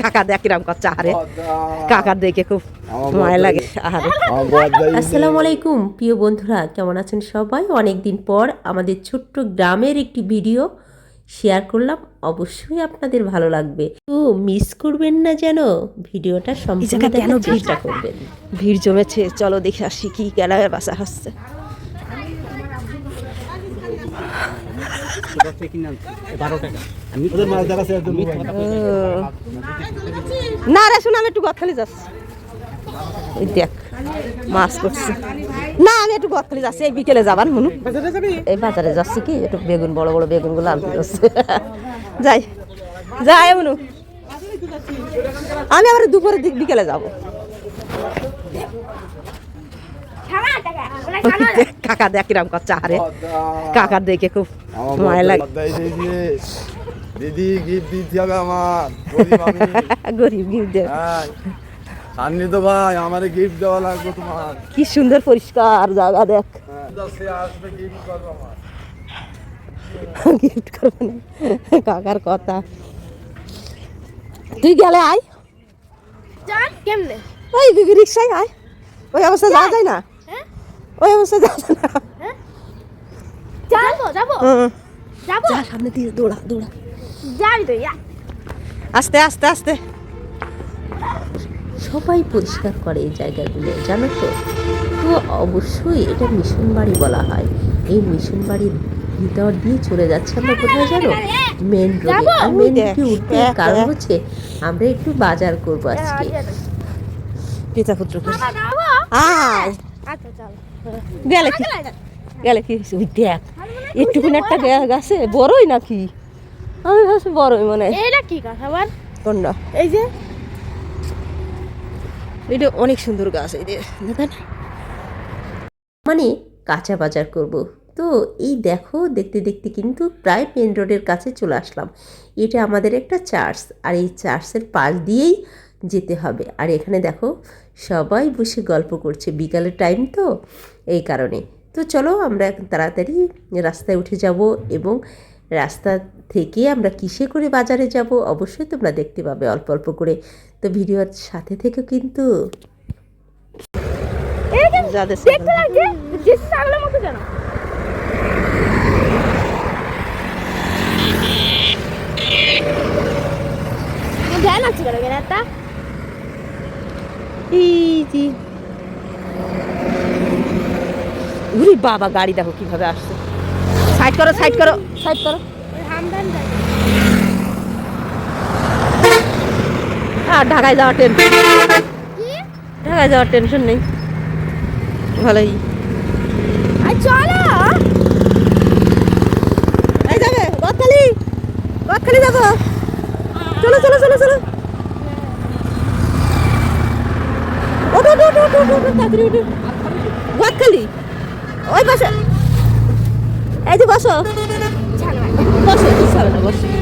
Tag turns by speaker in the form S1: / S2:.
S1: কাকা দেখ কিরাম করছে আহারে কাকার দেখে খুব মায়া লাগে আহারে
S2: আসসালামু আলাইকুম প্রিয় বন্ধুরা কেমন আছেন সবাই? অনেক দিন পর আমাদের ছোট্ট গ্রামের একটি ভিডিও শেয়ার করলাম। অবশ্যই আপনাদের ভালো লাগবে। তো মিস করবেন না যেন ভিডিওটা সম্পূর্ণ দেখার
S1: ভিড়?
S2: চেষ্টা করবেন।
S1: ভিড় জমেছে। চলো দেখে আসি কি গেলায় বাসা হচ্ছে। না রে শোনা আমি একটু গদখালি যাচ্ছি। ওই দেখ মাছ করছে না আমি একটু গদখালি যাচ্ছি এই বিকেলে যাবার মনু এই বাজারে যাচ্ছি কি একটু বেগুন বড় বড় বেগুনগুলো আনতে যাচ্ছে। যাই যাই মনু আমি আবার দুপুরের দিক বিকেলে যাব। কাকা দেখ কিরাম করছে আহারে। কাকার দেখে খুব মায়া লাগে।
S3: দিদি গিফট দিতে হবে আমার। গরিব
S1: গিফট
S3: হ্যাঁ। সামনে তো ভাই আমার গিফট দেওয়া লাগবে তোমার।
S1: কি সুন্দর পরিষ্কার জায়গা দেখ।
S3: আসবে গিফট করব আমার।
S1: গিফট করবে না। কাকার কথা। তুই গেলে আয়।
S4: কেমনে?
S1: ওই রিক্সায় আয়। ওই অবস্থা যাওয়া যায় না? ওই যাওয়া যায় না
S4: যাব যাব। যাব?
S1: যা সামনে দিয়ে দৌড়া দৌড়া।
S4: যাবি তো
S1: আস্তে আস্তে আস্তে।
S2: সবাই পরিষ্কার করে এই জায়গাগুলো জানো তো? তো অবশ্যই এটা মিশন বাড়ি বলা হয়। এই মিশন বাড়ির ভিতর দিয়ে চলে যাচ্ছে আমরা কোথায় জানো? মেন রোডে আর মেন রোডে উঠতে কারণ হচ্ছে আমরা একটু বাজার করব আজকে।
S1: পিতা পুত্র। আয়। গেলে কি? গেলে কি ওই দেখ একটুকুন একটা গাছে বড়ই নাকি? আমি ভাবছি বড়ই মনে হয়।
S4: এইটা কি কথা বল
S1: কোনটা?
S4: এই যে।
S1: এটা অনেক সুন্দর গাছ এই যে দেখেন।
S2: মানে কাঁচা বাজার করব। তো এই দেখো দেখতে দেখতে কিন্তু প্রায় মেন রোডের কাছে চলে আসলাম। এটা আমাদের একটা চার্চ আর এই চার্চের পাশ দিয়েই যেতে হবে। আর এখানে দেখো সবাই বসে গল্প করছে। বিকালের টাইম তো এই কারণে। তো চলো আমরা তাড়াতাড়ি রাস্তায় উঠে যাব এবং রাস্তা থেকে আমরা কিসে করে বাজারে যাব অবশ্যই তোমরা দেখতে পাবে অল্প অল্প করে। তো ভিডিওর সাথে থেকে কিন্তু।
S1: যাদের
S4: দেখতে লাগছে দেশি ছাগলের মতো যেন। জ্ঞান আছে কেন? একটা
S1: ইজি উরি বাবা গাড়ি দেখো কীভাবে আসছে। সাইড করো সাইড করো সাইড করো। আর ঢাকায় যাওয়ার টেনশন
S4: কি?
S1: ঢাকায় যাওয়ার টেনশন নেই। ভালোই।
S4: চলো।
S1: এই যাবে গদখালি গদখালি যাব চলো চলো চলো চলো ওঠো গদখালি ওই পাশে। এই যে বসো। বসো বসো।